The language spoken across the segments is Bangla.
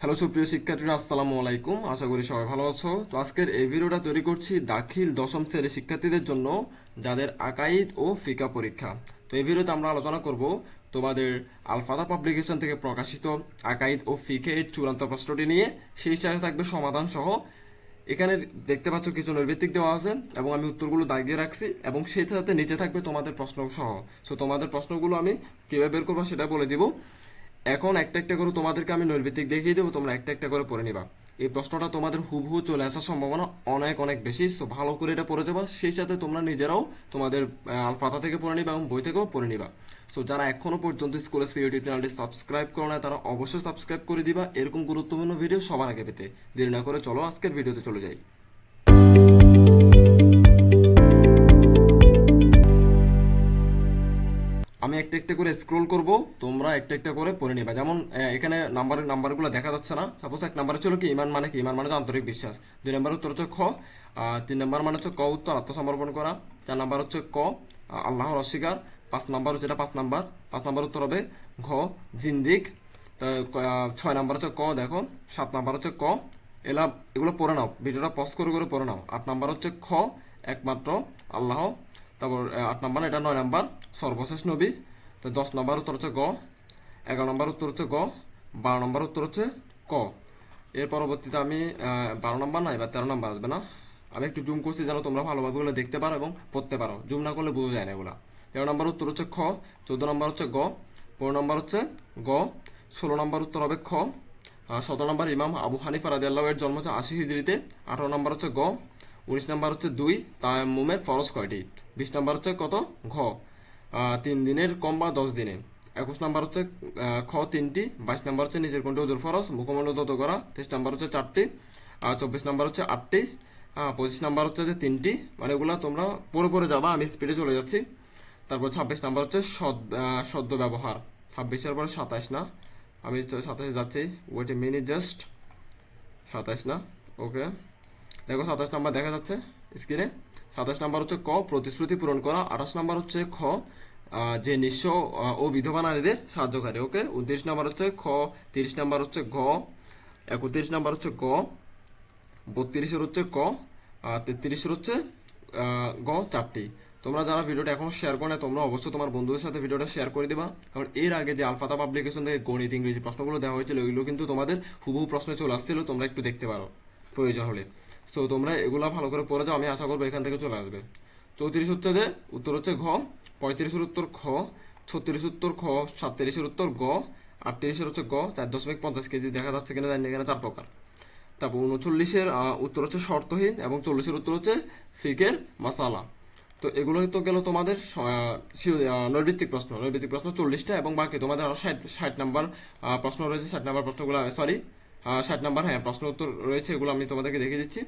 হ্যালো সুপ্রিয় শিক্ষার্থীরা, আসসালামু আলাইকুম। আশা করি সবাই ভালো আছো। তো আজকের এই ভিডিওটা তৈরি করছি দাখিল দশম শ্রেণির শিক্ষার্থীদের জন্য যাদের আকাইদ ও ফিকা পরীক্ষা। তো এই ভিডিওতে আমরা আলোচনা করব তোমাদের আলফাদা পাবলিকেশন থেকে প্রকাশিত আকাইদ ও ফিকে এর চূড়ান্ত প্রশ্নটি নিয়ে। সেই সাথে থাকবে সমাধান সহ। এখানে দেখতে পাচ্ছ কিছু নৈর্ভিত্তিক দেওয়া আছে এবং আমি উত্তরগুলো দাগিয়ে রাখছি এবং সেই সাথে নিচে থাকবে তোমাদের প্রশ্ন সহ সো তোমাদের প্রশ্নগুলো আমি কীভাবে বের করব সেটা বলে দিব। এখন একটা একটা করে তোমাদেরকে আমি নৈর্ভিত্তিক দেখিয়ে দেবো, তোমরা একটা একটা করে পড়ে নিবা। এই প্রশ্নটা তোমাদের হুবহু চলে আসার সম্ভাবনা অনেক অনেক বেশি সো ভালো করে এটা পড়ে যাবা, সেই সাথে তোমরা নিজেরাও তোমাদের পাতা থেকে পড়ে নিবা এবং বই থেকেও পড়ে নিবা। সো যারা এখনও পর্যন্ত স্কুল এসপি ইউটিউব চ্যানেলটি সাবস্ক্রাইব করো না তারা অবশ্যই সাবস্ক্রাইব করে দিবা। এরকম গুরুত্বপূর্ণ ভিডিও সবার আগে পেতে। দেরি না করে চলো, আজকের ভিডিওতে চলে যাই। একটা একটা করে স্ক্রোল করব তোমরা একটা একটা করে পড়ে নিবা। যেমন এখানে নাম্বারের নাম্বারগুলো দেখা যাচ্ছে না। সাপোজ এক নাম্বারে ছিল কি ইমান মানে কি? ইমান মানে আন্তরিক বিশ্বাস। দুই নাম্বার উত্তর হচ্ছে খ আহ, তিন নাম্বার মানে হচ্ছে ক উত্তর আত্মসমর্পণ করা। চার নাম্বার হচ্ছে ক আল্লাহর অস্বীকার। পাঁচ নাম্বার হচ্ছে এটা পাঁচ নাম্বার পাঁচ নাম্বার উত্তর হবে ঘ জিন্দিক। ছয় নাম্বার হচ্ছে ক দেখো। সাত নাম্বার হচ্ছে ক। এলা এগুলো পড়ে নাও। ভিডিওটা পজ করে করে পড়ে নাও। আট নাম্বার হচ্ছে খ একমাত্র আল্লাহ। তারপর আট নাম্বার, এটা নয় নাম্বার, সর্বশেষ নবী। তো দশ নাম্বার উত্তর হচ্ছে গ, এগারো নাম্বার উত্তর হচ্ছে গ, বারো নাম্বার উত্তর হচ্ছে ক। এর পরবর্তীতে আমি বারো নাম্বার না, এবার তেরো নাম্বার আসবে না। আমি একটু জুম করছি যেন তোমরা ভালোভাবে ওগুলো দেখতে পারো এবং পড়তে পারো। জুম না করলে বোঝা যায় না এগুলা। তেরো নাম্বার উত্তর হচ্ছে খ, চোদ্দ নাম্বার হচ্ছে গ, পনেরো নাম্বার হচ্ছে গ, ষোলো নাম্বার উত্তর হবে খ সতেরো নম্বর ইমাম আবু হানিফা রাজি এর জন্ম হচ্ছে আশি হিজড়িতে, আঠারো নম্বর হচ্ছে গ, উনিশ নম্বর হচ্ছে দুই, তায়াম্মুমের ফরজ কয়টি? বিশ নম্বর হচ্ছে কত? ঘ। তিন দিনের কম বা দশ দিনে। একুশ নম্বর হচ্ছে খ তিনটি। বাইশ নম্বর হচ্ছে নিজের কোনটি ওজুর ফরজ? মুখমণ্ডল তত করা। তেইশ নম্বর হচ্ছে চারটি। আর চব্বিশ নম্বর হচ্ছে আটটি। পঁচিশ নম্বর হচ্ছে যে তিনটি। মানে এগুলো তোমরা পরে পরে যাবা, আমি স্পিডে চলে যাচ্ছি। তারপর ছাব্বিশ নাম্বার হচ্ছে সদ সদ্য ব্যবহার। ছাব্বিশের পরে সাতাশ না? আমি সাতাশে যাচ্ছি। ওয়েট এ মিনিট জাস্ট সাতাশ না? ওকে দেখো সাতাশ নাম্বার দেখা যাচ্ছে স্ক্রিনে সাতাশ নাম্বার হচ্ছে ক প্রতিশ্রুতি পূরণ করা। আঠাশ নাম্বার হচ্ছে খ যে নিঃস্ব ও বিধবা নারীদের সাহায্যকারী ওকে? উনত্রিশ নাম্বার হচ্ছে খ তিরিশ নাম্বার হচ্ছে ঘ একত্রিশ নাম্বার হচ্ছে গ বত্রিশের হচ্ছে ক তেত্রিশের হচ্ছে গ চারটি। তোমরা যারা ভিডিওটা এখন শেয়ার করে না, তোমরা অবশ্যই তোমার বন্ধুদের সাথে ভিডিওটা শেয়ার করে দিবা। কারণ এর আগে যে আলফাতা পাবলিকেশন থেকে গণিত ইংরেজি প্রশ্নগুলো দেওয়া হয়েছিল ওইগুলো কিন্তু তোমাদের হুবহু প্রশ্নে চলে আসছিল তোমরা একটু দেখতে পারো। প্রয়োজন হলে। সো তোমরা এগুলো ভালো করে পড়ে যাও, আমি আশা করব এখান থেকে চলে আসবে। চৌত্রিশ হচ্ছে যে, উত্তর হচ্ছে ঘ, পঁয়ত্রিশের উত্তর খ ছত্রিশ উত্তর খ, সাতত্রিশের উত্তর গ, আটত্রিশের হচ্ছে গ, চার দশমিক পঞ্চাশ কেজি দেখা যাচ্ছে কিনা, জানি এখানে চার প্রকার। তারপর উনচল্লিশের উত্তর হচ্ছে শর্তহীন এবং চল্লিশের উত্তর হচ্ছে ফিকের মাসালা। তো এগুলো তো গেল তোমাদের নৈর্ভিত্তিক প্রশ্ন। নৈর্ভিত্তিক প্রশ্ন চল্লিশটা এবং বাকি তোমাদের আরও ষাট ষাট নাম্বার প্রশ্ন রয়েছে, ষাট নাম্বার প্রশ্নগুলো সরি ষাট নাম্বার হ্যাঁ প্রশ্ন উত্তর রয়েছে, এগুলো আমি তোমাদেরকে দেখে দিচ্ছি।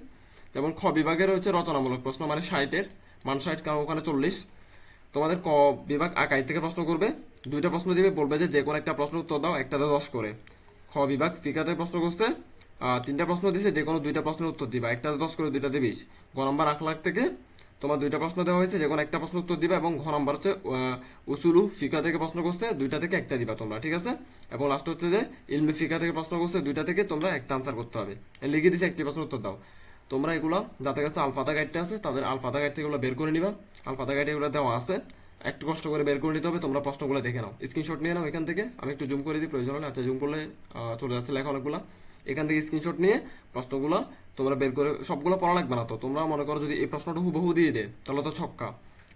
যেমন, খ বিভাগে রয়েছে রচনামূলক প্রশ্ন মানে ষাটের, মান ষাট, কারণ ওখানে চল্লিশ। তোমাদের ক বিভাগ আকাই থেকে প্রশ্ন করবে। দুইটা প্রশ্ন দিবে, বলবে যে যে কোনো একটা প্রশ্ন উত্তর দাও, একটাতে দশ করে। খ বিভাগ ফিকাতে প্রশ্ন করছে তিনটা প্রশ্ন দিছে যে কোনো দুইটা প্রশ্নের উত্তর দিবা, একটাতে দশ করে, দুইটাতে বিশ। গ নম্বর আখ লাখ থেকে তোমার দুইটা প্রশ্ন দেওয়া হয়েছে, যে কোনো একটা প্রশ্ন উত্তর দিবা এবং ঘ নম্বর হচ্ছে উসুলু ফিকা থেকে প্রশ্ন করছে, দুইটা থেকে একটা দিবা তোমরা, ঠিক আছে? এবং লাস্ট হচ্ছে যে, ইলমি ফিকা থেকে প্রশ্ন করছে, দুইটা থেকে তোমরা একটা আনসার করতে হবে। লিখে দিছে, একটি প্রশ্ন উত্তর দাও। তোমরা এগুলো, যাদের কাছে আলফাতা গাইডটা আছে, তাদের আলফাতা গাইড থেকে এগুলো বের করে নিবা। আলফাতা গাইড এগুলো দেওয়া আছে। একটু কষ্ট করে বের করে নিতে হবে, তোমরা প্রশ্নগুলো দেখে নাও। স্ক্রিনশট নিয়ে নাও এখান থেকে। আমি একটু জুম করে দিই, প্রয়োজন হলে। আচ্ছা জুম করলে চলে যাচ্ছে লেখা অনেকগুলো। এখান থেকে স্ক্রিনশট নিয়ে প্রশ্নগুলো তোমরা বের করে সবগুলো পড়া লাগবে না তো। তোমরা মনে করো যদি এই প্রশ্নটা হুবহু দিয়ে দে, তাহলে তো ছক্কা।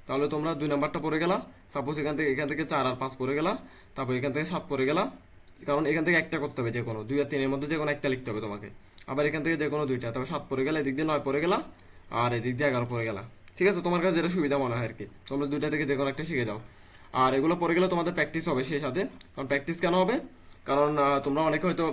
তাহলে তোমরা দুই নাম্বারটা পড়ে গেলা সাপোজ এখান থেকে এখান থেকে চার আর পাঁচ পড়ে গেলা, তারপর এখান থেকে সাত পড়ে গেলা। কারণ এখান থেকে একটা করতে হবে যে কোনো, দুই আর তিনের মধ্যে যে কোনো একটা লিখতে হবে তোমাকে। আবার এখান থেকে যে কোনো দুইটা তবে সাত পড়ে গেলে, এদিক দিয়ে নয় পড়ে গেলা, আর এদিক দিয়ে এগারো পড়ে গেলা। ঠিক আছে? তোমার কাছে যেটা সুবিধা মনে হয় আর কি। তোমরা দুইটা থেকে যে কোনো একটা শিখে যাও। আর এগুলো পড়ে গেলে তোমাদের প্র্যাকটিস হবে সেই সাথে। কারণ প্র্যাকটিস কেন হবে? কারণ তোমরা অনেকে হয়তো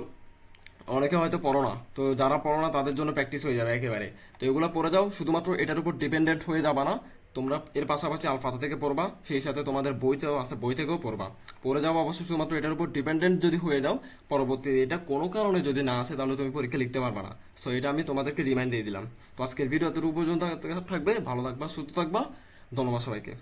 অনেকে হয়তো পড়ো না। তো যারা পড়ো না, তাদের জন্য প্র্যাকটিস হয়ে যাবে একেবারে। তো এগুলো পড়ে যাও, শুধুমাত্র এটার উপর ডিপেন্ডেন্ট হয়ে যাবা না। তোমরা এর পাশাপাশি আলফাতা থেকে পড়বা, সেই সাথে তোমাদের বইটাও আছে, বই থেকেও পড়বা। পড়ে যাও অবশ্যই শুধুমাত্র এটার উপর ডিপেন্ডেন্ট যদি হয়ে যাও পরবর্তীতে এটা কোনো কারণে যদি না আসে, তাহলে তুমি পরীক্ষা লিখতে পারবা না। সো এটা আমি তোমাদেরকে রিমাইন্ড দিয়ে দিলাম। তো আজকের ভিডিও এতটুকু পর্যন্ত থাকবে, ভালো থাকবা, সুস্থ থাকবা। ধন্যবাদ সবাইকে।